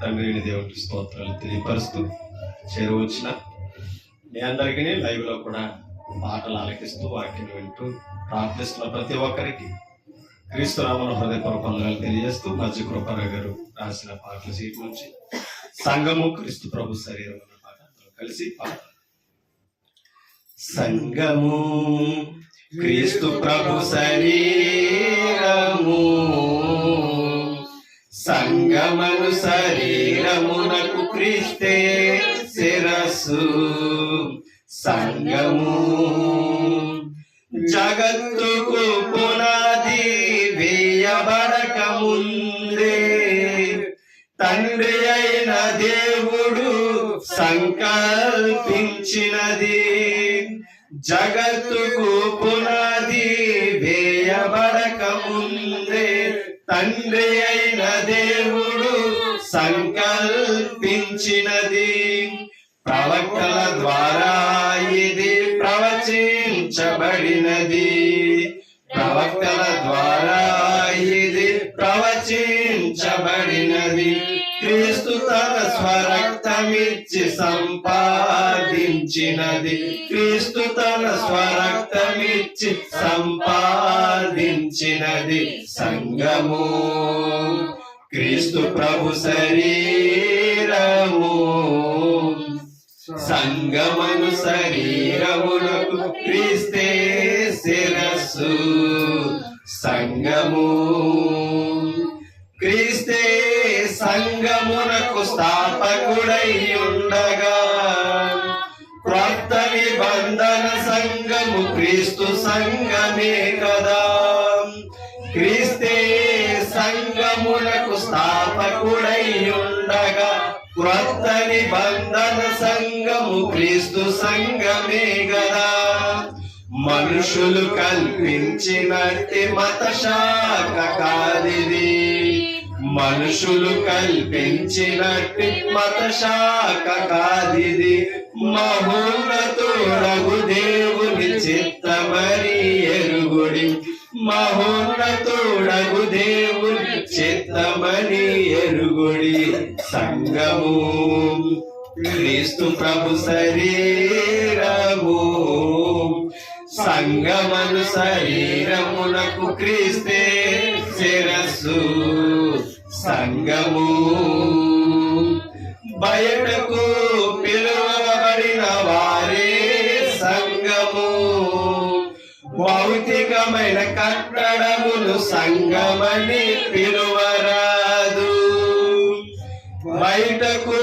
తండ్రిని దేవుడి స్తోత్రాలు తెలియపరుస్తూ చేరువచ్చిన మీ అందరికీ లైవ్లో కూడా పాటలు ఆలకిస్తూ వాక్యం వింటూ ప్రార్థిస్తున్న ప్రతి ఒక్కరికి క్రీస్తు రామన హృదయపూర్వక తెలియజేస్తూ మధ్య కృపర గారు రాసిన పాటల సీట్ నుంచి సంగము క్రీస్తు ప్రభు శరీరం అన్న పాట కలిసి పాట సంగము క్రీస్తు ప్రభు శరీరము సంగమను శరీరమునకు క్రీస్తే శిరస్సు. సంగము జగత్తుకు పునాది వేయబడక ముందే తండ్రి అయిన దేవుడు సంకల్పించినది. జగత్తుకు పునాది వేయబడక ముందే తండ్రి అయిన దేవుడు సంకల్పించినది. ప్రవక్తల ద్వారా ఇది ప్రవచించబడినది. ప్రవక్తల ద్వారా ఇది ప్రవచించబడినది. క్రీస్తు తన స్వరక్తమిచ్చి సంపాదించినది క్రీస్తు తన స్వరక్తమిచ్చి సంపాదించినది సంగము క్రీస్తు ప్రభు శరీరము. సంగమను శరీరమునకు క్రీస్తే శిరస్సు. సంగము నిబంధన సంగము క్రీస్తు సంగమే కదా. క్రీస్తే సంగమునకు స్థాపకుడై ఉండగా క్రొత్త నిబంధన సంగము క్రీస్తు సంగమే గదా మనుషులు కల్పించినట్టి మత శాఖ కాదిది మనుషులు కల్పించినట్టి మత శాఖ కాదిది. మహోన్నతుడగు దేవుని చిత్తమరి ఎరుగుడి. మహోన్నతుడగు దేవుని చిత్తమని ఎరుగుడి. సంగము క్రీస్తు ప్రభు శరీరము. సంగమను శరీరమునకు క్రీస్తే శిరస్సు సంగము. బయటకు పిలువబడిన వారే సంగము. భౌతికమైన కట్టడమును సంగమని పిలువరాదు. బయటకు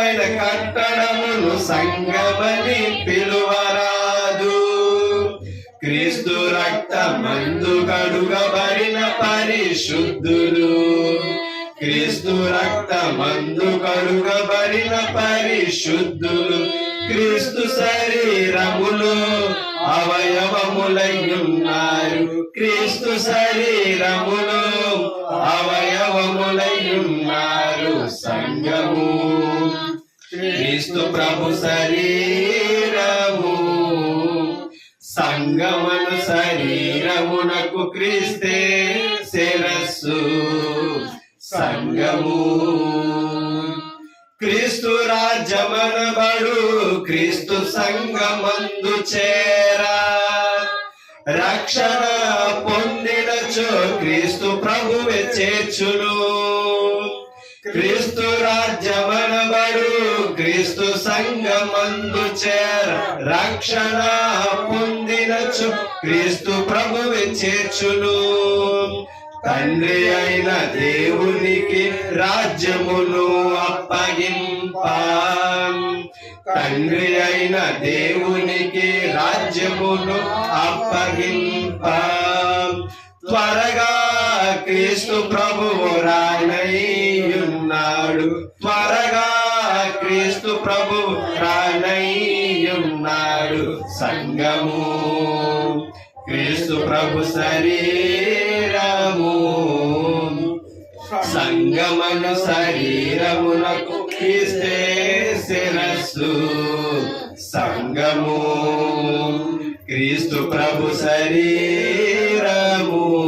భౌతికమైన కట్టడమును సంగమని పిలువరాదు. క్రీస్తు రక్త మందు కడుగబడిన పరిశుద్ధులు. క్రీస్తు రక్త మందు కడుగబడిన పరిశుద్ధులు. క్రీస్తు శరీరములు అవయవములయ్యున్నారు. క్రీస్తు శరీరములు అవయవములయ్యున్నారు. సంగము క్రీస్తు ప్రభు శరీరము సంగమను శరీరమునకు క్రీస్తే శిరస్సు సంగము. క్రీస్తు రాజ్యమనబడు క్రీస్తు సంగమందు చేరా. రక్షణ పొందినచు క్రీస్తు ప్రభువే చేర్చును. క్రీస్తు రాజ్యమనబడు క్రీస్తు సంగమందు చేర రక్షణ పొందినచు క్రీస్తు ప్రభువి చేర్చును. తండ్రి అయిన దేవునికి రాజ్యమును అప్పగింప. తండ్రి అయిన దేవునికి రాజ్యమును అప్పగింప. త్వరగా క్రీస్తు ప్రభువు రానయ్యున్నాడు. త్వరగా ప్రభు రానయ్యున్నాడు సంగము. క్రీస్తు ప్రభు శరీరము. సంగమను శరీరమునకు క్రీస్తే శిరస్సు సంగము. క్రీస్తు ప్రభు శరీరము.